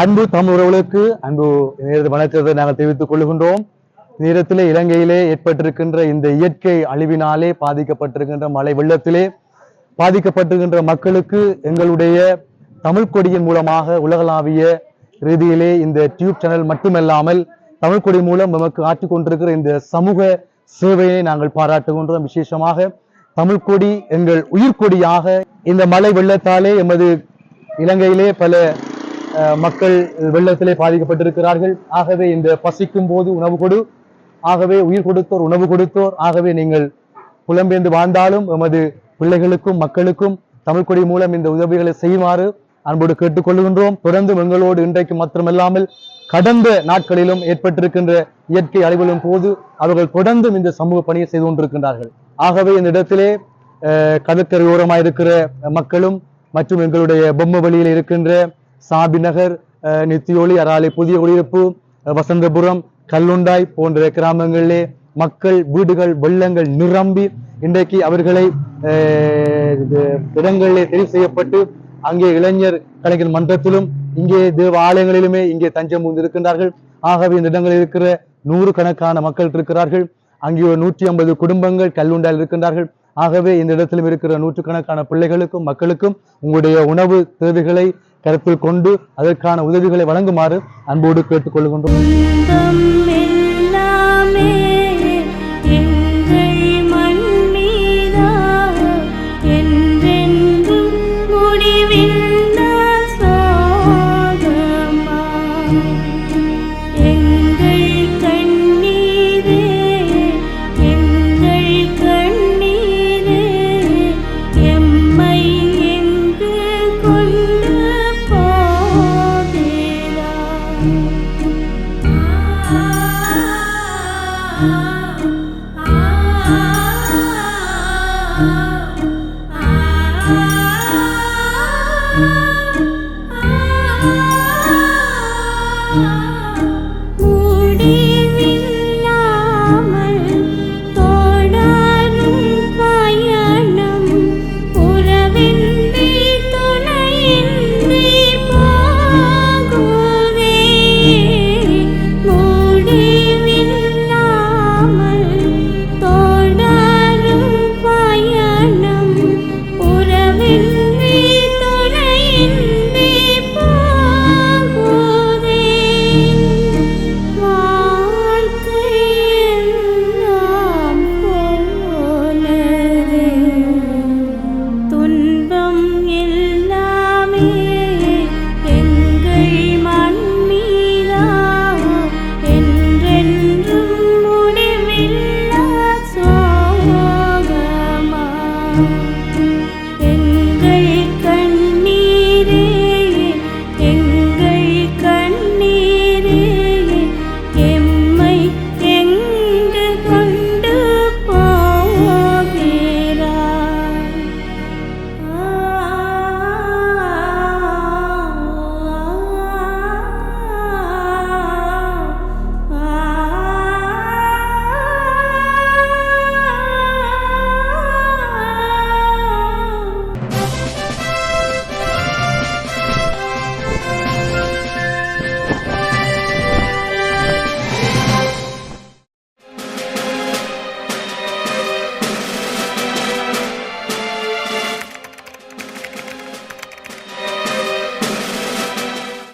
அன்பு தமிழ் உறவுகளுக்கு அன்பு நேரத்து வணக்கத்தை நாங்கள் தெரிவித்துக் கொள்கின்றோம். நேரத்திலே இலங்கையிலே ஏற்பட்டிருக்கின்ற இந்த இயற்கை அழிவினாலே பாதிக்கப்பட்டிருக்கின்ற மழை வெள்ளத்திலே பாதிக்கப்பட்டிருக்கின்ற மக்களுக்கு எங்களுடைய தமிழ் கொடியின் மூலமாக உலகளாவிய ரீதியிலே இந்த டியூப் சேனல் மட்டுமல்லாமல் தமிழ் கொடி மூலம் நமக்கு ஆற்றிக் கொண்டிருக்கிற இந்த சமூக சேவையை நாங்கள் பாராட்டுகின்றோம். விசேஷமாக தமிழ் கொடி எங்கள் உயிர்கொடியாக இந்த மழை வெள்ளத்தாலே எமது இலங்கையிலே பல மக்கள் வெள்ளத்திலே பாதிக்கப்பட்டிருக்கிறார்கள். ஆகவே இந்த பசிக்கும் போது உணவு கொடு. ஆகவே உயிர் கொடுத்தோர் உணவு கொடுத்தோர். ஆகவே நீங்கள் புலம்பெயர்ந்து வாழ்ந்தாலும் எமது பிள்ளைகளுக்கும் மக்களுக்கும் தமிழ் கொடி மூலம் இந்த உதவிகளை செய்யுமாறு அன்போடு கேட்டுக்கொள்கின்றோம் தொடர்ந்து எங்களோடு இன்றைக்கு மாத்திரமல்லாமல் கடந்த நாட்களிலும் ஏற்பட்டிருக்கின்ற இயற்கை அழிவுகளும் போது அவர்கள் தொடர்ந்தும் இந்த சமூக பணியை செய்து கொண்டிருக்கின்றார்கள். ஆகவே இந்த இடத்திலே கடற்கரையோரமாக இருக்கிற மக்களும் மற்றும் எங்களுடைய பொம்மை வழியில் இருக்கின்ற சாபி நகர் நித்தியோலி அராலை புதிய குடியிருப்பு வசந்தபுரம் கல்லுண்டாய் போன்ற கிராமங்களிலே மக்கள் வீடுகள் வெள்ளங்கள் நிரம்பி இன்றைக்கு அவர்களை இது இடங்களிலே தெரிவு செய்யப்பட்டு அங்கே இளைஞர் கலைஞர் மன்றத்திலும் இங்கே தேவ ஆலயங்களிலுமே இங்கே தஞ்சம் இருக்கின்றார்கள் ஆகவே இந்த இடங்களில் இருக்கிற நூறு கணக்கான மக்கள் இருக்கிறார்கள். அங்கே ஒரு நூற்றி ஐம்பது குடும்பங்கள் கல்லுண்டால் இருக்கின்றார்கள். ஆகவே இந்த இடத்திலும் இருக்கிற நூற்றுக்கணக்கான பிள்ளைகளுக்கும் மக்களுக்கும் உங்களுடைய உணவு தேவைகளை கருத்தில் கொண்டு அதற்கான உதவிகளை வழங்குமாறு அன்போடு கேட்டுக்கொள்கின்றோம்.